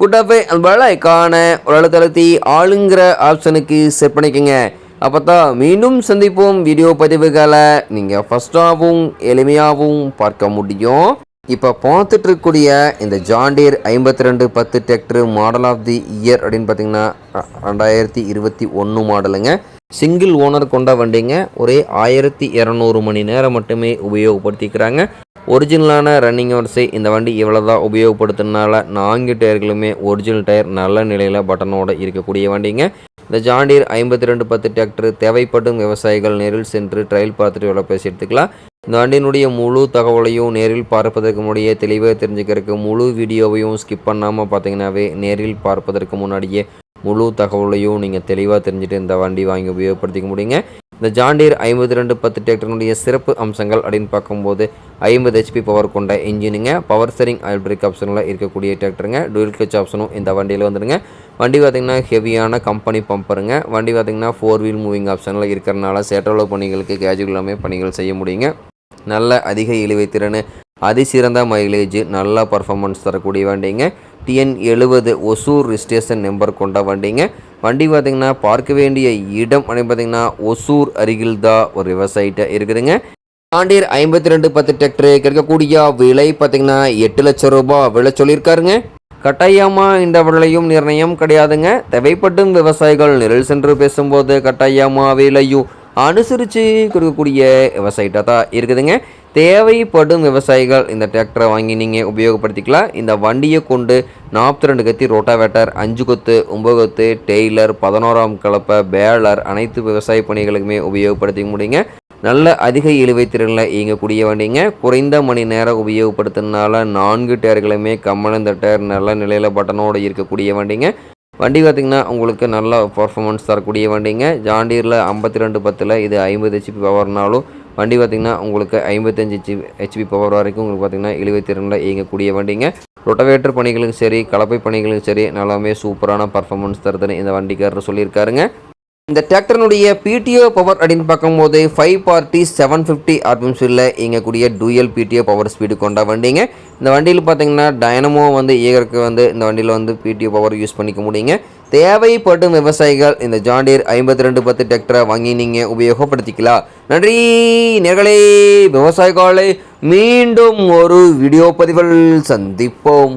கூட்டப்பை அந்த ஐக்கான ஒரு அழுத்தழுத்தி ஆளுங்கிற ஆப்ஷனுக்கு செட் பண்ணிக்கோங்க. அப்போ தான் மீண்டும் சந்திப்போம். வீடியோ பதிவுகளை நீங்கள் ஃபஸ்ட்டாகவும் எளிமையாகவும் பார்க்க முடியும். இப்போ பார்த்துட்டு இருக்கக்கூடிய இந்த ஜாண்டியர் ஐம்பத்தி ரெண்டு பத்து tractor model of the year அப்படின்னு பார்த்தீங்கன்னா ரெண்டாயிரத்தி இருபத்தி ஒன்று மாடலுங்க சிங்கிள் ஓனர் கொண்ட வண்டிங்க. ஒரே ஆயிரத்தி இரநூறு மணி நேரம் மட்டுமே உபயோகப்படுத்திக்கிறாங்க. ஒரிஜினலான ரன்னிங் வரிசை இந்த வண்டி இவ்வளோ தான் உபயோகப்படுத்தினால நான்கு டயர்களுமே ஒரிஜினல் டயர் நல்ல நிலையில் பட்டனோடு இருக்கக்கூடிய வண்டிங்க. இந்த ஜாண்டீர் ஐம்பத்தி ரெண்டு பத்து டிராக்டர் தேவைப்படும் விவசாயிகள் நேரில் சென்று ட்ரையல் பார்த்துட்டு எவ்வளோ பேசி எடுத்துக்கலாம். இந்த வண்டியினுடைய முழு தகவலையும் நேரில் பார்ப்பதற்கு முன்னாடியே தெளிவாக தெரிஞ்சுக்கிறதுக்கு முழு வீடியோவையும் ஸ்கிப் பண்ணாமல் பார்த்தீங்கன்னாவே நேரில் பார்ப்பதற்கு முன்னாடியே முழு தகவலையும் நீங்கள் தெளிவாக தெரிஞ்சுட்டு இந்த வண்டி வாங்கி உபயோகப்படுத்திக்க முடியுங்க. இந்த ஜாண்டீர் ஐம்பது ரெண்டு பத்து டிராக்டருடைய சிறப்பு அம்சங்கள் அப்படின்னு பார்க்கும்போது ஐம்பது ஹெச்பி பவர் கொண்ட இன்ஜினுங்க. பவர் ஸ்டரிங் ஆயில் பிரேக் ஆப்ஷனில் இருக்கக்கூடிய டிராக்டருங்க. டூயல் கிளச் ஆப்ஷனும் இந்த வண்டியில் வந்துடுங்க வண்டி பார்த்திங்கன்னா ஹெவியான கம்பெனி பம்பருங்க வண்டி பார்த்திங்கன்னா ஃபோர் வீல் மூவிங் ஆப்ஷனில் இருக்கிறனால சேட்டலோ பணிகளுக்கு கேஜுவல் எல்லாமே பணிகள் செய்ய முடியுங்க. நல்ல அதிக இழுவை திறன் அதிசிறந்த மைலேஜ் நல்ல பர்ஃபார்மன்ஸ் தரக்கூடிய வண்டிங்க. டிஎன் எழுபது ஒசூர் ரிஜிஸ்ட்ரேஷன் நம்பர் கொண்ட வண்டிங்க. வண்டி பார்த்திங்கன்னா பார்க்க வேண்டிய இடம் அப்படின்னு பார்த்தீங்கன்னா ஒசூர் அருகில் தான் ஒரு விவசாயிட்ட இருக்குதுங்க. ஆண்டியர் ஐம்பத்தி ரெண்டு பத்து டிராக்டர் கிடைக்கக்கூடிய விலை பார்த்தீங்கன்னா எட்டு லட்சம் ரூபாய் விலை சொல்லியிருக்காருங்க. கட்டாயமாக இந்த விலையும் நிர்ணயம் கிடையாதுங்க. தேவைப்படும் விவசாயிகள் நிரல் சென்று பேசும்போது கட்டாயமாக விலையும் அனுசரித்து கொடுக்கக்கூடிய விவசாயிட்டா தான் இருக்குதுங்க. தேவைப்படும் விவசாயிகள் இந்த டிராக்டரை வாங்கி நீங்கள் உபயோகப்படுத்திக்கலாம். இந்த வண்டியை கொண்டு நாற்பத்தி ரெண்டு கத்தி ரோட்டாவேட்டர் அஞ்சு கொத்து ஒம்பது கொத்து டெய்லர் பதினோராம் கலப்பை பேலர் அனைத்து விவசாய பணிகளுக்குமே உபயோகப்படுத்திக்க முடியுங்க நல்ல அதிக இழுவை திறனில் இயங்கக்கூடிய வண்டிங்க. குறைந்த மணி நேரம் உபயோகப்படுத்தினால நான்கு டயர்களுமே கம்மலந்த டயர் நல்ல நிலையில் பட்டனோடு இருக்கக்கூடிய வண்டிங்க. வண்டி பார்த்திங்கன்னா உங்களுக்கு நல்ல பர்ஃபார்மன்ஸ் தரக்கூடிய வண்டிங்க. ஜாண்டீரில் ஐம்பத்தி ரெண்டு பத்தில் இது ஐம்பது ஹெச்பி பவர்னாலும் வண்டி பார்த்திங்கன்னா உங்களுக்கு ஐம்பத்தஞ்சு ஹெச்பி ஹெச்பி பவர் வரைக்கும் உங்களுக்கு பார்த்திங்கன்னா இழுவை திறனில் இயங்கக்கூடிய வண்டிங்க. ரொட்டவேட்டர் பணிகளுக்கும் சரி கலப்பை பணிகளுக்கும் சரி நல்லாமே சூப்பரான பர்ஃபார்மன்ஸ் தருதுன்னு இந்த வண்டிக்காரர் சொல்லியிருக்காருங்க. இந்த டிராக்டர்னுடைய பிடிஓ பவர் அப்படின்னு பார்க்கும்போது ஃபைவ் பார்ட்டி செவன் ஃபிஃப்டி ஆர்பிஎம்ஸில் இயங்கக்கூடிய டூயல் பிடிஓ பவர் ஸ்பீடு கொண்ட வண்டிங்க. இந்த வண்டியில் பார்த்தீங்கன்னா டைனமோ வந்து இயக்கிறதுக்கு வந்து இந்த வண்டியில் வந்து பிடிஓ பவர் யூஸ் பண்ணிக்க முடியுங்க. தேவைப்படும் விவசாயிகள் இந்த ஜாண்டியர் ஐம்பத்தி ரெண்டு பத்து டிராக்டரை வாங்கி நீங்கள் உபயோகப்படுத்திக்கலாம். நன்றி நேர்களே விவசாயிகளே மீண்டும் ஒரு வீடியோ பதிவில் சந்திப்போம்.